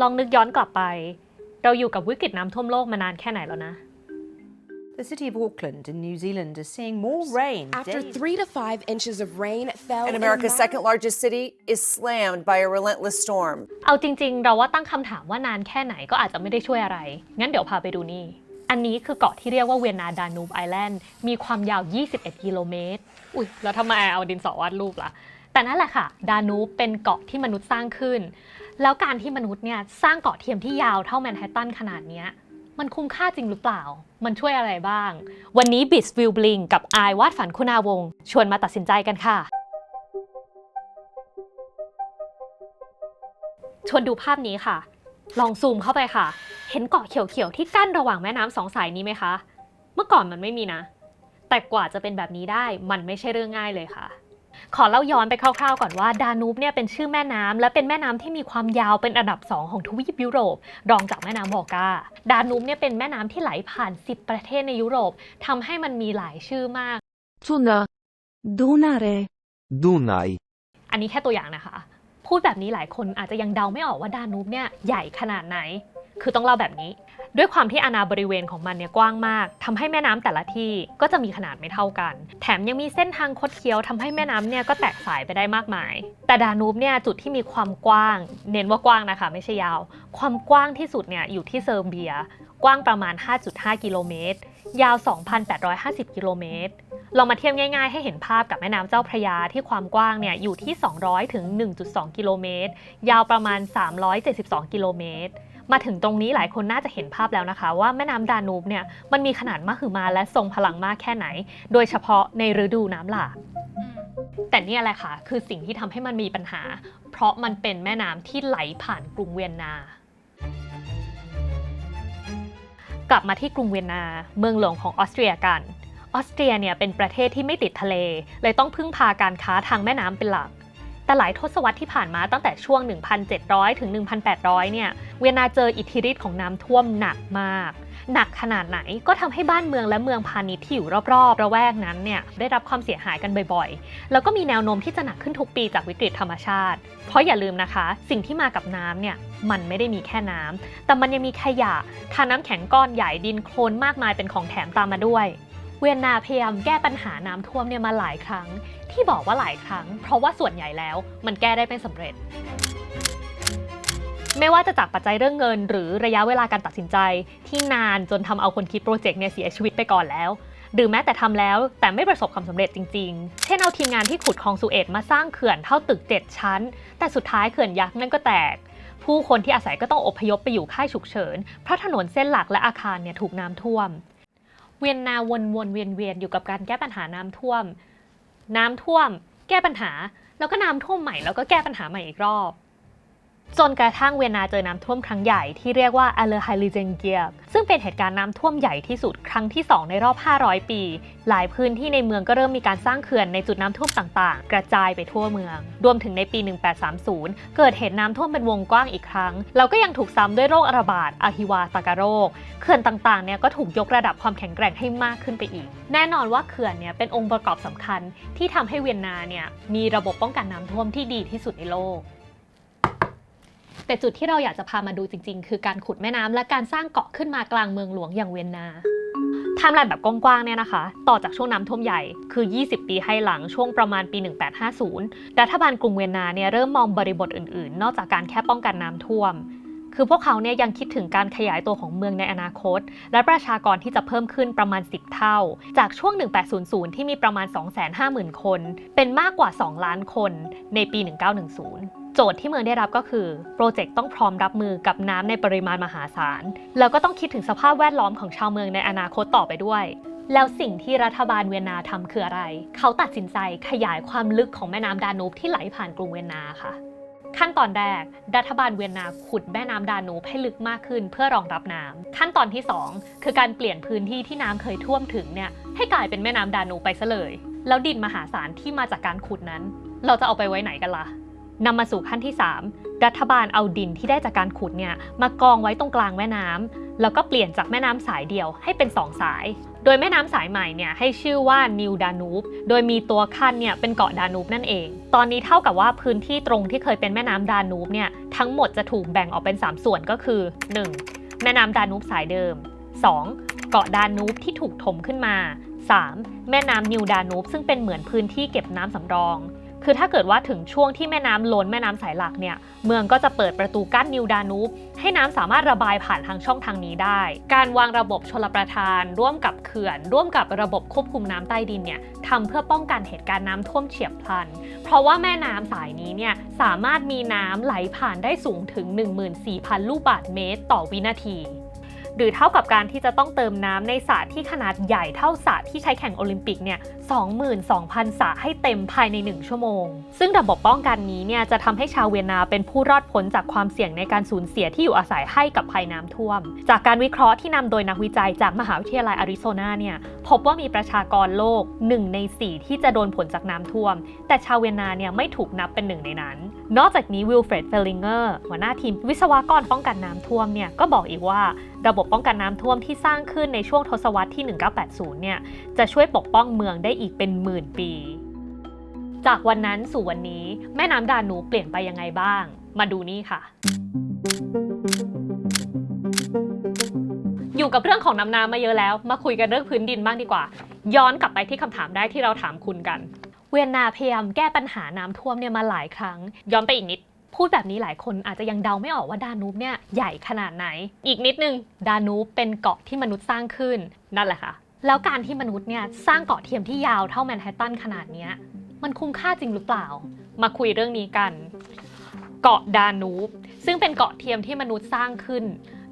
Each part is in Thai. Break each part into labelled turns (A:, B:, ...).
A: ลองนึกย้อนกลับไป เราอยู่กับวิกฤตน้ำท่วมโลกมานานแค่ไหนแล้วนะ
B: The city of Auckland in New Zealand is seeing more rain.
C: After
B: days-
C: three to five inches of rain fell
D: And
C: in a
D: America's
C: matter-
D: second largest city is slammed by a relentless storm.
A: เอาจริงๆ เราว่าตั้งคำถามว่านานแค่ไหนก็อาจจะไม่ได้ช่วยอะไร งั้นเดี๋ยวพาไปดูนี่ อันนี้คือเกาะที่เรียกว่าเวียนนาดานูบไอแลนด์ มีความยาว 21 กิโลเมตร อุ้ยแล้วทำไมเอาดินสอวาดรูปล่ะ แต่นั่นแหละค่ะ ดานูบเป็นเกาะที่มนุษย์สร้างขึ้น แล้วการที่มนุษย์เนี่ยสร้างเกาะเทียมที่ยาวเท่าแมนฮัตตันขนาดนี้มันคุ้มค่าจริงหรือเปล่า มันช่วยอะไรบ้าง วันนี้บิสวิลบลิงกับอายวาดฝันคุณาวง ชวนมาตัดสินใจกันค่ะ ชวนดูภาพนี้ค่ะ ลองซูมเข้าไปค่ะ เห็นเกาะเขียวๆที่กั้นระหว่างแม่น้ำสองสายนี้ไหมคะ เมื่อก่อนมันไม่มีนะ แต่กว่าจะเป็นแบบนี้ได้มันไม่ใช่เรื่องง่ายเลยค่ะ ขอเล่าย้อนไปคร่าวๆก่อนว่าดานูบเนี่ยเป็นชื่อแม่น้ำและเป็นแม่น้ำที่มีความยาวเป็นอันดับ 2 ของทวีปยุโรป รองจากแม่น้ำวอลกาดานูบเนี่ยเป็นแม่น้ำที่ไหลผ่าน 10 ประเทศในยุโรปทำให้มันมีหลายชื่อมาก
E: Tuna. Dunare.
F: Dunaj.
A: อันนี้แค่ตัวอย่างนะคะ พูดแบบนี้หลายคนอาจจะยังเดาไม่ออกว่าดานูบเนี่ยใหญ่ขนาดไหน คือต้องเล่าแบบนี้ ด้วยความที่อาณาบริเวณของมันเนี่ยกว้างมากทำให้แม่น้ำแต่ละที่ก็จะมีขนาดไม่เท่ากัน แถมยังมีเส้นทางคดเคี้ยวทำให้แม่น้ำเนี่ยก็แตกสายไปได้มากมาย แต่ดานูบเนี่ยจุดที่มีความกว้าง เน้นว่ากว้างนะคะ ไม่ใช่ยาว ความกว้างที่สุดเนี่ยอยู่ที่เซอร์เบีย กว้างประมาณ 5.5 กิโลเมตร ยาว 2,850 กิโลเมตรลองมาเทียบง่ายๆ ให้เห็นภาพกับแม่น้ำเจ้าพระยาที่ความกว้างเนี่ยอยู่ที่ 200 ถึง 1.2 กิโลเมตร ยาวประมาณ 372 กิโลเมตร มาถึงตรงนี้หลายคนน่าจะเห็นภาพแล้วนะคะ ว่าแม่น้ำดานูบเนี่ยมันมีขนาดมหึมาและทรงพลังมากแค่ไหน โดยเฉพาะในฤดูน้ำหลากแต่นี่ยแหละค่ะคือสิ่งที่ทำให้มันมีปัญหา เพราะมันเป็นแม่น้ำที่ไหลผ่านกรุงเวียนนากลับมาที่กรุงเวียนนาเมืองหลวงของออสเตรียกัน ออสเตรียเนี่ยเป็นประเทศที่ไม่ติดทะเล เลยต้องพึ่งพาการค้าทางแม่น้ำเป็นหลัก แต่หลายทศวรรษที่ผ่านมาตั้งแต่ช่วง 1,700 ถึง 1,800 เนี่ย เวียนนาเจออิทธิฤทธิ์ของน้ำท่วมหนักมาก หนักขนาดไหนก็ทำให้บ้านเมืองและเมืองพาณิชย์ที่อยู่รอบๆ ระแวกนั้นเนี่ยได้รับความเสียหายกันบ่อยๆ แล้วก็มีแนวโน้มที่จะหนักขึ้นทุกปีจากวิกฤตธรรมชาติ เพราะอย่าลืมนะคะ สิ่งที่มากับน้ำเนี่ยมันไม่ได้มีแค่น้ำแต่มันยังมีขยะทานน้ำแข็งก้อนใหญ่ดินโคลนมากมายเป็นของแถมตามมาด้วย เวียนนาพยายามแก้ปัญหาน้ำท่วมเนี่ยมาหลายครั้ง ที่บอกว่าหลายครั้ง เพราะว่าส่วนใหญ่แล้วมันแก้ได้ไม่สำเร็จ ไม่ว่าจะจากปัจจัยเรื่องเงิน หรือระยะเวลาการตัดสินใจ ที่นานจนทำเอาคนคิดโปรเจกต์เนี่ยเสียชีวิตไปก่อนแล้วหรือแม้แต่ทำแล้วแต่ไม่ประสบความสำเร็จจริง ๆ เช่นเอาทีมงานที่ขุดคลองสุเอตมาสร้างเขื่อนเท่าตึก 7 ชั้น แต่สุดท้ายเขื่อนยักษ์นั่นก็แตก ผู้คนที่อาศัยก็ต้องอพยพไปอยู่ค่ายฉุกเฉิน เพราะถนนเส้นหลักและอาคารเนี่ยถูกน้ำท่วม เวียนนาวนวนเวียนเวียนอยู่กับการแก้ปัญหาน้ำท่วม น้ำท่วม แก้ปัญหา แล้วก็น้ำท่วมใหม่แล้วก็แก้ปัญหาใหม่อีกรอบ จนกระทั่งเวียนนาเจอน้ำท่วมครั้งใหญ่ที่เรียกว่า a l e r h a l i g e n g i e r ซึ่งเป็นเหตุการณ์น้ำท่วมใหญ่ที่สุดครั้งที่ 2 ในรอบ 500 ปี หลายพื้นที่ในเมืองก็เริ่มมีการสร้างเขื่อนในจุดน้ำท่วมต่างๆ กระจายไปทั่วเมือง รวมถึงในปี 1830 เกิดเหตุน้ำท่วมเป็นวงกว้างอีกครั้งแล้วก็ยังถูกซ้ำด้วยโรคระบาดอาฮิวาตากาโรค เขื่อนต่างๆ เนี่ยก็ถูกยกระดับความแข็งแกร่งให้มากขึ้นไปอีก แน่นอนว่าเขื่อนเนี่ยเป็นองค์ประกอบสำคัญที่ทำให้เวียนนาเนี่ยมีระบบป้องกันน้ำท่วมที่ดีที่สุดในโลก แต่จุดที่เราอยากจะพามาดูจริง ๆ คือการขุดแม่น้ำและการสร้างเกาะขึ้นมากลางเมืองหลวงอย่างเวียนนาไทม์ไลน์แบบกว้างๆเนี่ยนะคะ ต่อจากช่วงน้ำท่วมใหญ่คือ 20 ปีให้หลังช่วงประมาณปี 1850 รัฐบาลกรุงเวียนนาเนี่ยเริ่มมองบริบทอื่นๆ นอกจากการแค่ป้องกันน้ำท่วม คือพวกเขาเนี่ยยังคิดถึงการขยายตัวของเมืองในอนาคต และประชากรที่จะเพิ่มขึ้นประมาณ 10 เท่า จากช่วง 1800 ที่มีประมาณ 250,000 คน เป็นมากกว่า 2 ล้านคนในปี 1910 โจทย์ที่เมืองได้รับก็คือ โปรเจกต์ต้องพร้อมรับมือกับน้ำในปริมาณมหาศาล แล้วก็ต้องคิดถึงสภาพแวดล้อมของชาวเมืองในอนาคตต่อไปด้วย แล้วสิ่งที่รัฐบาลเวียนนาทำคืออะไร เขาตัดสินใจขยายความลึกของแม่น้ำดานูบที่ไหลผ่านกรุงเวียนนาค่ะ ขั้นตอนแรก รัฐบาลเวียนนาขุดแม่น้ำดานูบให้ลึกมากขึ้นเพื่อรองรับน้ำขั้นตอนที่ 2 คือการเปลี่ยนพื้นที่ที่น้ำเคยท่วมถึงเนี่ยให้กลายเป็นแม่น้ำดานูบไปซะเลย แล้วดินมหาศาลที่มาจากการขุดนั้น เราจะเอาไปไว้ไหนกันล่ะ นำมาสู่ขั้นที่ 3 รัฐบาลเอาดินที่ได้จากการขุดเนี่ยมากองไว้ตรงกลางแม่น้ำแล้วก็เปลี่ยนจากแม่น้ำสายเดียวให้เป็นสองสาย โดยแม่น้ำสายใหม่เนี่ยให้ชื่อว่านิวดานูบโดยมีตัวขั้นเนี่ยเป็นเกาะดานูบนั่นเอง ตอนนี้เท่ากับว่าพื้นที่ตรงที่เคยเป็นแม่น้ำดานูบเนี่ยทั้งหมดจะถูกแบ่งออกเป็น 3 ส่วนก็คือ 1. แม่น้ำดานูบสายเดิม 2. เกาะดานูบที่ถูกถมขึ้นมา 3. แม่น้ำนิวดานูบซึ่งเป็นเหมือนพื้นที่เก็บน้ำสำรอง คือถ้าเกิดว่าถึงช่วงที่แม่น้ำล้นแม่น้ำสายหลักเนี่ย เมืองก็จะเปิดประตูกั้นนิวดานูบให้น้ำสามารถระบายผ่านทางช่องทางนี้ได้ การวางระบบชลประทาน ร่วมกับเขื่อน ร่วมกับระบบควบคุมน้ำใต้ดินเนี่ยทำเพื่อป้องกันเหตุการณ์น้ำท่วมเฉียบพลัน เพราะว่าแม่น้ำสายนี้เนี่ยสามารถมีน้ำไหลผ่านได้สูงถึง 14,000 ลูกบาศก์เมตร ต่อวินาที หรือเท่ากับการที่จะต้องเติมน้ำในสระที่ขนาดใหญ่เท่าสระที่ใช้แข่งโอลิมปิกเนี่ย22,000 สระให้เต็มภายใน 1 ชั่วโมง ซึ่งระบบป้องกันนี้เนี่ยจะทำให้ชาวเวียนนาเป็นผู้รอดพ้นจากความเสี่ยงในการสูญเสียที่อยู่อาศัยให้กับภัยน้ำท่วม จากการวิเคราะห์ที่นำโดยนักวิจัยจากมหาวิทยาลัยอาริโซนาเนี่ยพบว่ามีประชากรโลก 1 ใน 4 ที่จะโดนผลจากน้ำท่วม แต่ชาวเวียนนาเนี่ยไม่ถูกนับเป็นหนึ่งในนั้น นอกจากนี้วิลเฟรดเฟลลิงเกอร์หัวหน้าทีมวิศวกรป้องกันน้ำท่วมเนี่ยก็บอกอีกว่าระบบป้องกันน้ำท่วมที่สร้างขึ้นในช่วงทศวรรษที่ 1980 เนี่ยจะช่วยปกป้องเมืองได้อีกเป็นหมื่นปี จากวันนั้นสู่วันนี้แม่น้ำดานูเปลี่ยนไปยังไงบ้าง มาดูนี่ค่ะอยู่กับเรื่องของน้ำน้ำมาเยอะแล้ว มาคุยกันเรื่องพื้นดินบ้างดีกว่า ย้อนกลับไปที่คำถามได้ที่เราถามคุณกัน เวียนนาพยายามแก้ปัญหาน้ำท่วมเนี่ยมาหลายครั้ง ย้อนไปอีกนิด พูดแบบนี้หลายคนอาจจะยังเดาไม่ออกว่าดานูบเนี่ยใหญ่ขนาดไหน อีกนิดนึงดานูบเป็นเกาะที่มนุษย์สร้างขึ้นนั่นแหละค่ะ แล้วการที่มนุษย์เนี่ยสร้างเกาะเทียมที่ยาวเท่าแมนฮัตตันขนาดนี้มันคุ้มค่าจริงหรือเปล่า มาคุยเรื่องนี้กัน เกาะดานูบซึ่งเป็นเกาะเทียมที่มนุษย์สร้างขึ้น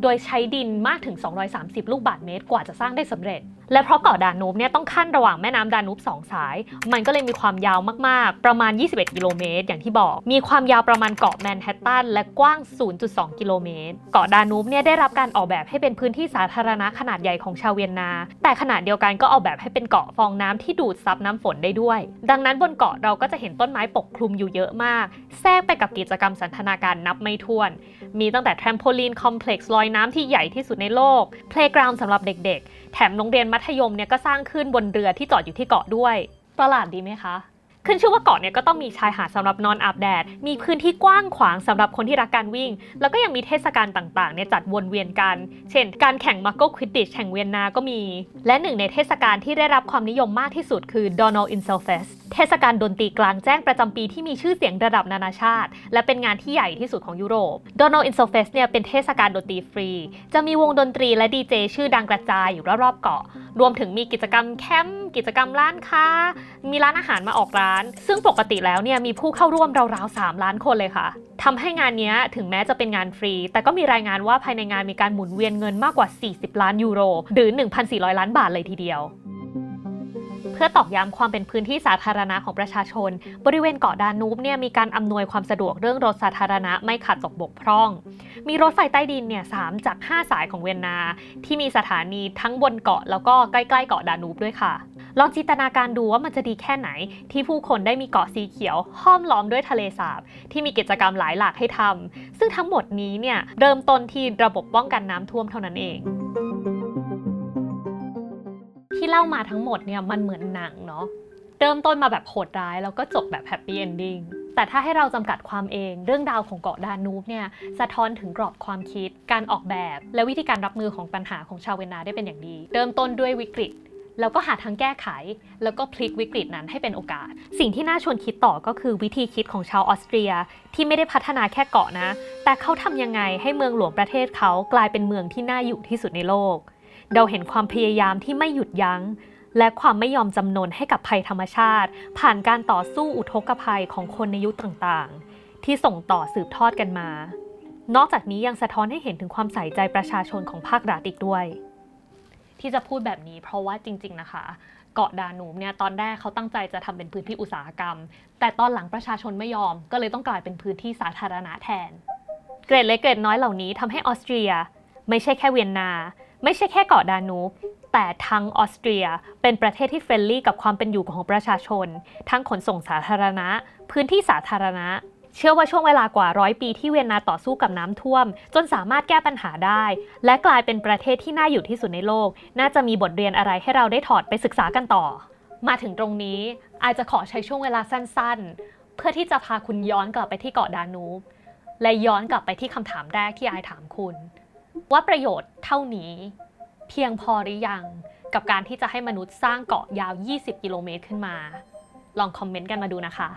A: โดยใช้ดินมากถึง 230 ลูกบาศก์เมตรกว่าจะสร้างได้สำเร็จ และเพราะเกาะดานูบเนี่ยต้องขั้นระหว่างแม่น้ำดานูบสองสาย มันก็เลยมีความยาวมากๆ ประมาณ 21 กิโลเมตร อย่างที่บอก มีความยาวประมาณเกาะแมนฮัตตันและกว้าง 0.2 กิโลเมตร เกาะดานูบเนี่ยได้รับการออกแบบให้เป็นพื้นที่สาธารณะขนาดใหญ่ของชาวเวียนนา แต่ขณะเดียวกันก็ออกแบบให้เป็นเกาะฟองน้ำที่ดูดซับน้ำฝนได้ด้วย ดังนั้นบนเกาะเราก็จะเห็นต้นไม้ปกคลุมอยู่เยอะมาก แทรกไปกับกิจกรรมสันทนาการนับไม่ถ้วน มีตั้งแต่แทรมโพลีนคอมเพล็กซ์ลอยน้ำที่ใหญ่ที่สุดในโลกเพลย์กราวน์สำหรับเด็กๆ แถมโรงเรียนมัธยมเนี่ยก็สร้างขึ้นบนเรือที่จอดอยู่ที่เกาะด้วยประหลาดดีไหมคะ ขึ้นชื่อว่าเกาะเนี่ยก็ต้องมีชายหาดสำหรับนอนอาบแดด มีพื้นที่กว้างขวางสำหรับคนที่รักการวิ่ง แล้วก็ยังมีเทศกาลต่างๆเนี่ยจัดวนเวียนกัน เช่น การแข่งมาโกควิดดิชแห่งเวียนนาก็มี และหนึ่งในเทศกาลที่ได้รับความนิยมมากที่สุดคือ Donald i n s e l Fest เทศกาลดนตรีกลางแจ้งประจำปีที่มีชื่อเสียงระดับนานาชาติ และเป็นงานที่ใหญ่ที่สุดของยุโรป Donald i n s e l Fest เนี่ยเป็นเทศกาลดนตรีฟรี จะมีวงดนตรีและดีเจชื่อดังกระจายอยู่รอบๆเกาะ รวมถึงมีกิจกรรมแคมป์กิจกรรมร้านค้ามีร้านอาหารมาออกร้าน ซึ่งปกติแล้วเนี่ยมีผู้เข้าร่วมราวๆ3ล้านคนเลยค่ะทำให้งานนี้ถึงแม้จะเป็นงานฟรี แต่ก็มีรายงานว่าภายในงานมีการหมุนเวียนเงินมากกว่า 40 ล้านยูโร หรือ 1,400 ล้านบาทเลยทีเดียวเพื่อตอกย้ำความเป็นพื้นที่สาธารณะของประชาชน บริเวณเกาะดานูบเนี่ยมีการอำนวยความสะดวกเรื่องรถสาธารณะไม่ขาดตกบกพร่อง มีรถไฟใต้ดินเนี่ยสามจาก 5 สายของเวียนนา ที่มีสถานีทั้งบนเกาะแล้วก็ใกล้ๆเกาะดานูบด้วยค่ะ ลองจินตนาการดูว่ามันจะดีแค่ไหน ที่ผู้คนได้มีเกาะสีเขียว ห้อมล้อมด้วยทะเลสาบ ที่มีกิจกรรมหลายหลากให้ทำซึ่งทั้งหมดนี้เนี่ยเริ่มต้นที่ระบบป้องกันน้ำท่วมเท่านั้นเองที่เล่ามาทั้งหมดเนี่ยมันเหมือนหนังเนาะเริ่มต้นมาแบบโหดร้าย แล้วก็จบแบบแฮปปี้เอนดิ้งแต่ถ้าให้เราจำกัดความเองเรื่องราวของเกาะดานูบเนี่ยสะท้อนถึงกรอบความคิด การออกแบบ และวิธีการรับมือของปัญหาของชาวเวนนาได้เป็นอย่างดี เริ่มต้นด้วยวิกฤต แล้วก็หาทางแก้ไข แล้วก็พลิกวิกฤตนั้นให้เป็นโอกาส สิ่งที่น่าชวนคิดต่อก็คือวิธีคิดของชาวออสเตรียที่ไม่ได้พัฒนาแค่เกาะนะ แต่เขาทำยังไงให้เมืองหลวงประเทศเขากลายเป็นเมืองที่น่าอยู่ที่สุดในโลก เราเห็นความพยายามที่ไม่หยุดยัง้งและความไม่ยอมจำนนให้กับภัยธรรมชาติ ผ่านการต่อสู้อุทกภัยของคนในยุคต่างๆ ที่ส่งต่อสืบทอดกันมา นอกจากนี้ยังสะท้อนให้เห็นถึงความใส่ใจประชาชนของภาครัฐอีกด้วย ที่จะพูดแบบนี้ เพราะว่าจริง ๆ นะคะเกาะดานูบเนี่ยตอนแรกเขาตั้งใจจะทำเป็นพื้นที่อุตสาหกรรม แต่ตอนหลังประชาชนไม่ยอม ก็เลยต้องกลายเป็นพื้นที่สาธารณะแทน เกรดเล็กเกรดน้อยเหล่านี้ทำให้ออสเตรีย ไม่ใช่แค่เวียนนา ไม่ใช่แค่เกาะดานูบแต่ทั้งออสเตรียเป็นประเทศที่เฟรนลี่กับความเป็นอยู่ของประชาชน ทั้งขนส่งสาธารณะ พื้นที่สาธารณะ เชื่อว่าช่วงเวลากว่าร้อยปีที่เวียนนาต่อสู้กับน้ำท่วม จนสามารถแก้ปัญหาได้ และกลายเป็นประเทศที่น่าอยู่ที่สุดในโลก น่าจะมีบทเรียนอะไรให้เราได้ถอดไปศึกษากันต่อ มาถึงตรงนี้อาจจะขอใช้ช่วงเวลาสั้นๆ เพื่อที่จะพาคุณย้อนกลับไปที่เกาะดานูบและย้อนกลับไปที่คำถามแรกที่อายถามคุณ ว่าประโยชน์เท่านี้ เพียงพอหรือยังกับการที่จะให้มนุษย์สร้างเกาะยาว 20 กิโลเมตรขึ้นมา ลองคอมเมนต์กันมาดูนะคะ